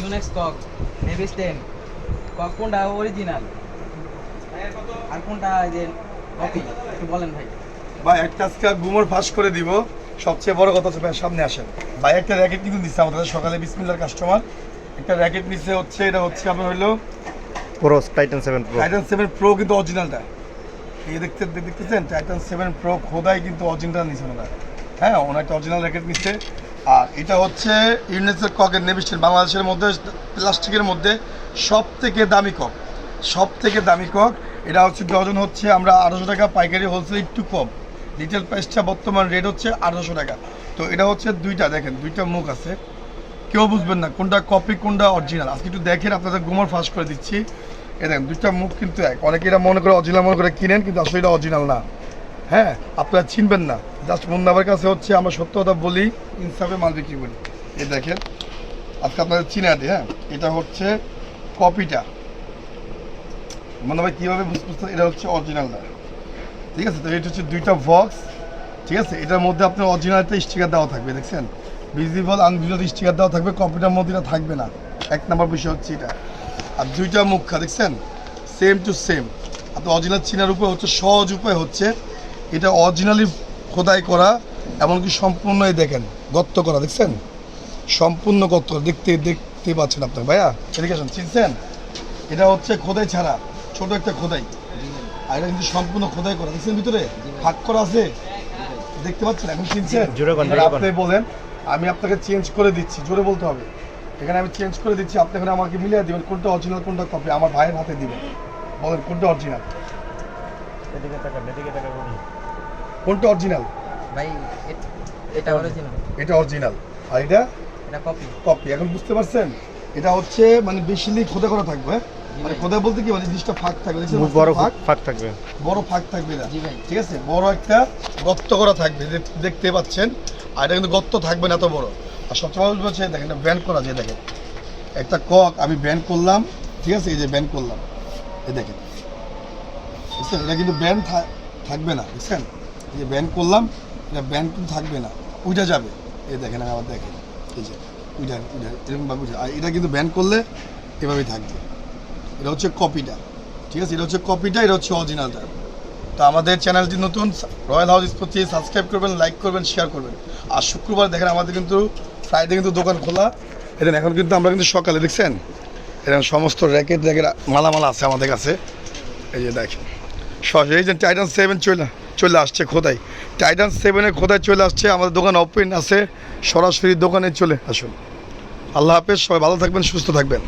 Yonex cock Nevis ten cock কোনটা? Original আর কোনটা এই যে কপি একটু বলেন ভাই। ভাই একটা আজকে গুমর ফাঁস করে দিব। সবচেয়ে বড় কথা হচ্ছে ভাই সামনে আসেন। ভাই একটা র্যাকেট কিন্তু দিচ্ছে আমাদের সকালে বিসমিল্লার কাস্টমার একটা র্যাকেট নিচ্ছে হচ্ছে এটা হচ্ছে আপনার হলো pro Titan seven pro Titan seven pro কিন্তু অরিজিনালটা এই দেখতে দেখতেছেন? টাইটান সেভেন প্রো খোদাই কিন্তু অরিজিনাল নিচ্ছে ওনারা। হ্যাঁ ওনার একটা অরিজিনাল র্যাকেট নিচ্ছে আর এটা হচ্ছে ইউনেসের ককের নেভিস্টের বাংলাদেশের মধ্যে, প্লাস্টিকের মধ্যে সব থেকে দামি কক। সব থেকে দামি কক, এটা হচ্ছে ডজন হচ্ছে আমরা আঠারোশো টাকা, পাইকারি হোলসেল একটু কম। রিটেল প্রাইসটা বর্তমান রেট হচ্ছে আঠারোশো টাকা। তো এটা হচ্ছে দুইটা, দেখেন, দুইটা মুখ আছে। কেউ বুঝবেন না কোনটা কপি কোনটা অরিজিনাল আজকে একটু দেখেন, আপনাদের গুমর ফাঁস করে দিচ্ছি। এ দেখেন, দুইটা মুখ কিন্তু এক। অনেকে এটা মনে করে অরিজিনাল মনে করে কিনেন, কিন্তু আসলে এটা অরিজিনাল না। হ্যাঁ আপনারা চিনবেন না। জাস্ট মুন্নাবার কাছে হচ্ছে আমরা সত্য কথা বলি, ইনসাফে মাল বিক্রি করি। এ দেখেন, আজকে আপনাদের চিনে আদি হ্যাঁ? এটা হচ্ছে কপিটা। মনে হয় কীভাবে বুঝতে এটা হচ্ছে অরিজিনালটা ঠিক আছে? তো এটা হচ্ছে দুইটা বক্স ঠিক আছে? এটার মধ্যে আপনার অরিজিনাল একটা স্টিকার দেওয়া থাকবে, দেখছেন? ভিজিবল আনভিজিবল স্টিকার দেওয়া থাকবে, কপিটার মধ্যে এটা থাকবে না। এক নম্বর বিষয় হচ্ছে এটা। আর দুইটা মুখা, দেখছেন? সেম টু সেম আপনার অরিজিনাল চিনার উপরে হচ্ছে, সহজ উপায় হচ্ছে এটা অরিজিনালি খোদাই করা এমনকি সম্পূর্ণই দেখেন গর্ত করা দেখছেন? সম্পূর্ণ গর্ত করা। দেখতে দেখতে পাচ্ছেন আপনার ভাইয়া? এদিকেশন চিনছেন? এটা হচ্ছে খোদাই ছাড়া ছোট একটা খোদাই। আর এটা কিন্তু সম্পূর্ণ খোদাই করা দেখছেন ভিতরে? ভাগ করা আছে? দেখতে পাচ্ছেন? এখন চিনছেন। আপনি বলেন। আমি আপনাকে চেঞ্জ করে দিচ্ছি জোরে বলতে হবে। এখানে আমি চেঞ্জ করে দিচ্ছি আপনি এখানে আমাকে মিলিয়ে দিবেন কোনটা অরিজিনাল কোনটা কপি আমার ভাইয়ের হাতে দিবেন। বলেন কোনটা অরিজিনাল এদিকে তাকান এদিকে তাকান। কোনটা অরিজিনাল ভাই এটা অরিজিনাল এটা অরিজিনাল আর এটা? এটা কপি কপি এখন বুঝতে পারছেন? এটা হচ্ছে মানে বেশিলি খোদা করা থাকবে মানে খোদা বলতে কি মানে জিনিসটা ফাঁক থাকবে বড় ফাঁক। ফাঁক থাকবে। বড় ফাঁক থাকবে না। জি ভাই। ঠিক আছে? বড় একটা গর্ত করা থাকবে দেখতে পাচ্ছেন। আর এটা কিন্তু গর্ত থাকবে না এত বড়। আর সবচেয়ে ভালো হচ্ছে দেখেন এটা ব্যান্ড করা যায় দেখেন। একটা কক আমি ব্যান্ড করলাম ঠিক আছে? এই যে ব্যান্ড করলাম। এই দেখেন। বুঝছেন? এটা কিন্তু ব্যান্ড থাকবে না বুঝছেন? যে ব্যান্ড করলাম, এটা ব্যান্ড কিন্তু থাকবে না উইটা যাবে। এ দেখেন আবার দেখেন, এই যে উইটা উইটা এরকমভাবে উইটা আর এটা কিন্তু ব্যান্ড করলে এভাবেই থাকবে। এটা হচ্ছে কপিটা ঠিক আছে? এটা হচ্ছে কপিটা এটা হচ্ছে অরিজিনালটা তো আমাদের চ্যানেলটি নতুন রয়্যাল হাউস স্পোর্টস সাবস্ক্রাইব করবেন লাইক করবেন শেয়ার করবেন। আর শুক্রবার দেখেন, আমাদের কিন্তু ফ্রাইডে কিন্তু দোকান খোলা। এদের এখন কিন্তু আমরা কিন্তু সকালে, দেখছেন? এরকম সমস্ত র্যাকেট র্যাকেট মালামাল আছে আমাদের কাছে। এই যে দেখেন, সহজে, এই যে টাইটান সেভেন চলে চলে আসছে খোদাই টাইটান সেভেনের খোদাই চলে আসছে? আমাদের দোকান ওপেন আছে, সরাসরি দোকানে চলে আসুন। আল্লাহ হাফেজ, সবাই ভালো থাকবেন, সুস্থ থাকবেন।